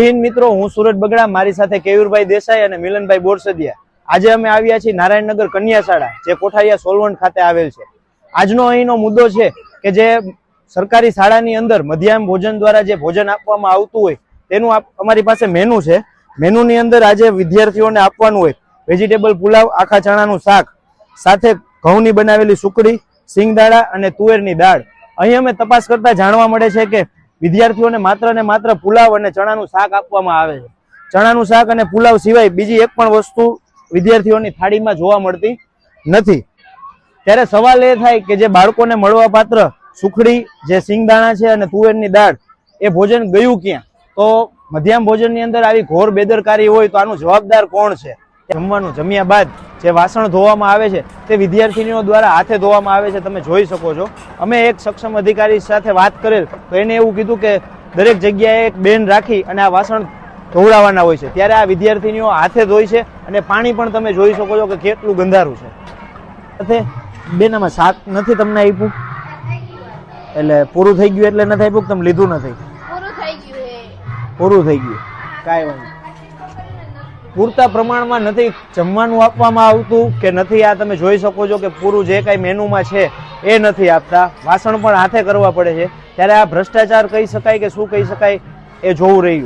મિત્રો, હું સુરત બગડા, મારી સાથે કેયુરભાઈ દેસાઈ અને મિલનભાઈ બોરસદિયા. આજે અમે આવ્યા છીએ નારાયણનગર કન્યા શાળા જે કોઠારિયા સોલવંટ ખાતે આવેલ છે. આજનો અહીંનો મુદ્દો છે કે જે સરકારી શાળાની અંદર મધ્યાહન ભોજન દ્વારા જે ભોજન આપવામાં આવતું હોય, તેનું અમારી પાસે મેનુ છે. મેનુની અંદર આજે વિદ્યાર્થીઓને આપવાનું હોય વેજીટેબલ પુલાવ, આખા ચણાનું શાક, સાથે ઘઉંની બનાવેલી સુકડી સિંગદાળા અને તુવેરની દાળ. અહીં અમે તપાસ કરતા જાણવા મળે છે કે વિદ્યાર્થીઓને માત્ર ને માત્ર પુલાવ અને ચણાનું શાક આપવામાં આવે છે. ચણાનું શાક અને પુલાવ સિવાય બીજી એક પણ વસ્તુ વિદ્યાર્થીઓની થાળીમાં જોવા મળતી નથી. ત્યારે સવાલ એ થાય કે જે બાળકોને મળવા પાત્ર સુખડી, જે સિંગદાણા છે અને તુવેરની દાળ, એ ભોજન ગયું ક્યાં? તો મધ્યાહન ભોજનની અંદર આવી ઘોર બેદરકારી હોય તો આનું જવાબદાર કોણ છે? જમવાનું જમ્યા બાદ જે વાસણ ધોવામાં આવે છે તે વિદ્યાર્થીનીઓ દ્વારા હાથે ધોવામાં આવે છે તમે જોઈ શકો છો. અમે એક સક્ષમ અધિકારી સાથે વાત કરેલ તો એને એવું કીધું કે દરેક જગ્યાએ એક બેન રાખી અને આ વાસણ ધોવડાવવાના હોય છે. ત્યારે આ વિદ્યાર્થીનીઓ હાથે ધોઈ છે અને પાણી પણ તમે જોઈ શકો છો કે કેટલું ગંધારું છે. સાથે બેન આમાં શાક નથી તમને આપ્યું? એટલે પૂરું થઈ ગયું એટલે નથી આપ્યું કે તમે લીધું નથી? પૂરું થઈ ગયું પૂરું થઈ ગયું. કાંઈ વાંધો. પૂરતા પ્રમાણમાં નથી જમવાનું આપવામાં આવતું કે નથી? આ તમે જોઈ શકો છો કે પૂરું જે કાંઈ મેનુમાં છે એ નથી આપતા. વાસણ પણ હાથે કરવા પડે છે. ત્યારે આ ભ્રષ્ટાચાર કહી શકાય કે શું કહી શકાય એ જોવું રહ્યું.